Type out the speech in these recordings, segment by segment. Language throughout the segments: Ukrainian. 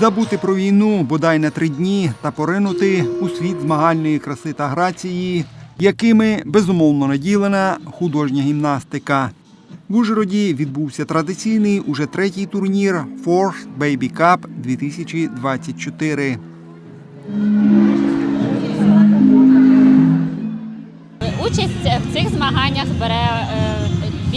Забути про війну бодай на три дні та поринути у світ змагальної краси та грації, якими безумовно наділена художня гімнастика. В Ужгороді відбувся традиційний уже третій турнір Force Baby Cup 2024. Участь в цих змаганнях бере е,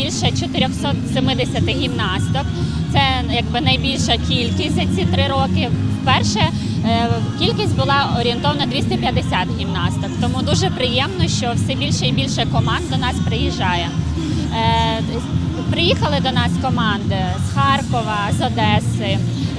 більше 470 гімнасток. Це якби найбільша кількість за ці три роки. Вперше е, кількість була орієнтовно 250 гімнасток. Тому дуже приємно, що все більше і більше команд до нас приїжджає. Е, Приїхали до нас команди з Харкова, з Одеси,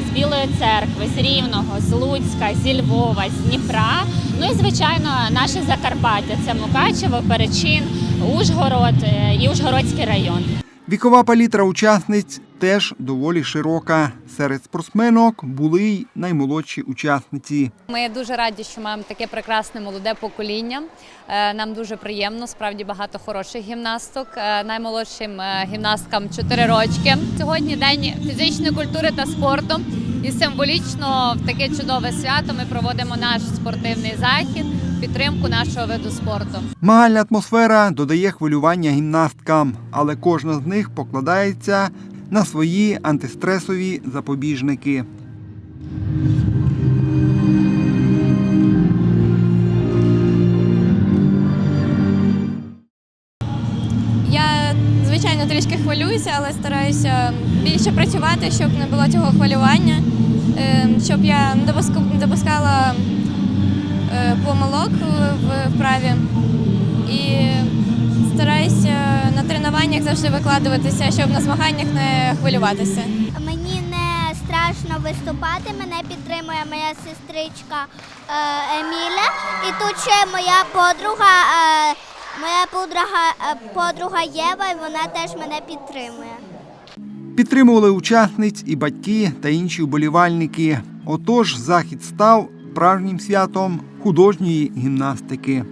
з Білої церкви, з Рівного, з Луцька, зі Львова, з Дніпра. Ну і звичайно, наше Закарпаття це Мукачево, Перечин, Ужгород е, і Ужгородський район. Вікова палітра учасниць теж доволі широка. Серед спортсменок були й наймолодші учасниці. Ми дуже раді, що маємо таке прекрасне молоде покоління. Е, Нам дуже приємно, справді багато хороших гімнасток. Е, Наймолодшим гімнасткам 4 рочки. Сьогодні день фізичної культури та спорту. І символічно в таке чудове свято ми проводимо наш спортивний захід підтримку нашого виду спорту. Магальна атмосфера додає хвилювання гімнасткам, але кожна з них покладається на свої антистресові запобіжники. Я звичайно трішки хвилююся, але стараюся більше працювати, щоб не було цього хвилювання, е, щоб я не допускала помилок в вправі. І стараюся на тренуваннях завжди викладуватися, щоб на змаганнях не хвилюватися. Мені не страшно виступати. Мене підтримує моя сестричка е, Еміля. І тут ще моя подруга, е, моя подруга, е, подруга Єва, і вона теж мене підтримує. Підтримували учасниць і батьки та інші вболівальники. Отож, захід став справжнім святом художньої гімнастики.